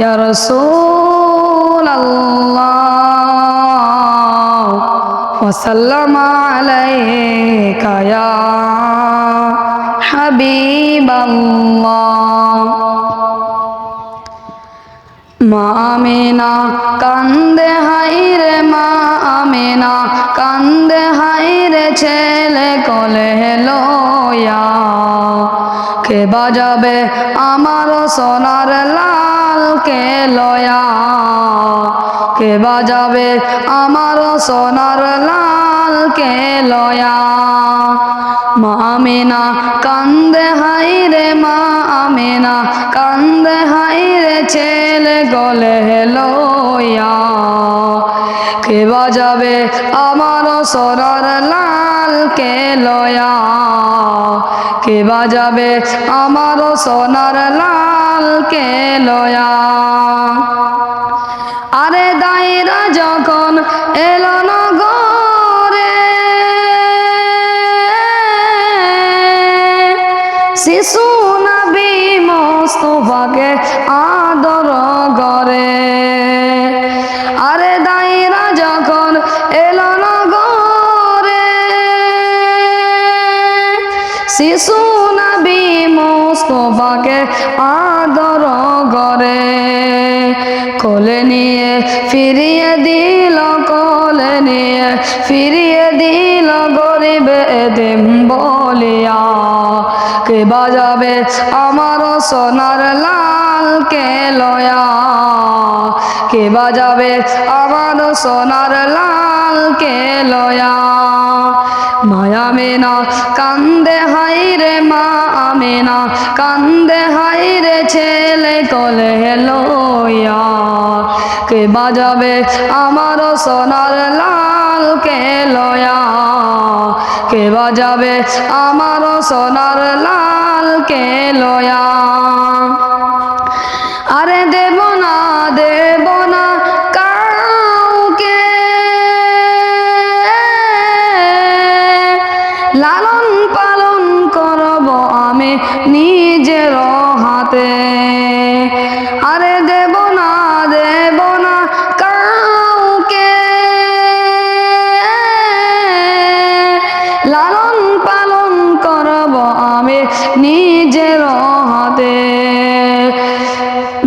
يا رسول الله وسلم عليك يا حبيب الله মা আমেনা কান্দে হাইরে মা আমেনা কান্দে হাইরে ছেলে কলে লয়া কে বাজাবে আমার সোনার লাল কে লয়া। কে বাজাবে আমার সোনার লাল? কে লয়া? মা আমেনা কান্দে হাইরে মা আমেনা কান্দে হাইরে ছেলে গলে লইয়া কে বাজাবে আমার সোনার লাল? কে লয়া? কে বাজাবে আমার সোনার লাল? কে লয়া? এলো নগরে। শিশু নবী মোস্তফাকে আদর করে। আরে দায়রা যখন এলো নগরে, শিশু নবী মোস্তফাকে আদর করে। কোলে নিয়ে ফিরিয়ে দিল ফিরিয়ে দিল গরিব এদিম বলিয়া। কে বাজাবে আমার সোনার লাল কে লয়া কে বাজাবে আমার সোনার লাল কে লয়া মায়া মেনা, কান্দে হাইরে মা আমেনা। কান্দে হাইরে ছেলে কলে লইয়া। কে বাজাবে আমার সোনার লাল কে লয়া? কে বাজাবে আমার সোনার লাল? কে লয়া? আরে দেব না দেব না কাউকে। লালন পালন করব আমি নিজের হাতে। আরে দেব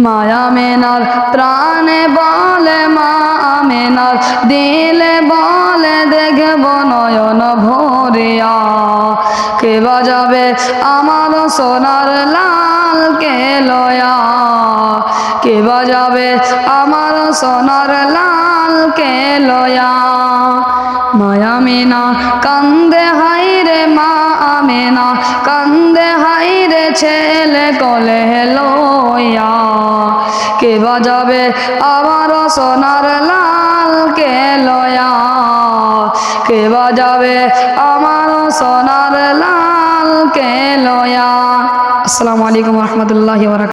মায়া মেনার, প্রাণে বলে মা মেনার, দিলে বলে দেখব নয়ন ভরিয়া। কে বাজাবে আমার সোনার লাল কে লয়া? কে বাজাবে আমার সোনার লাল কে লয়া? মায়া মেনা, কান্দে হাইরে মা আমেনা কান্দে হাইরে ছেলে কলে লইয়া কে বাজাবে আমার সোনার লাল কে লয়া কে বাজাবে আমার সোনার লাল কে লয়া আসসালামু আলাইকুম রহমতুল্লাহ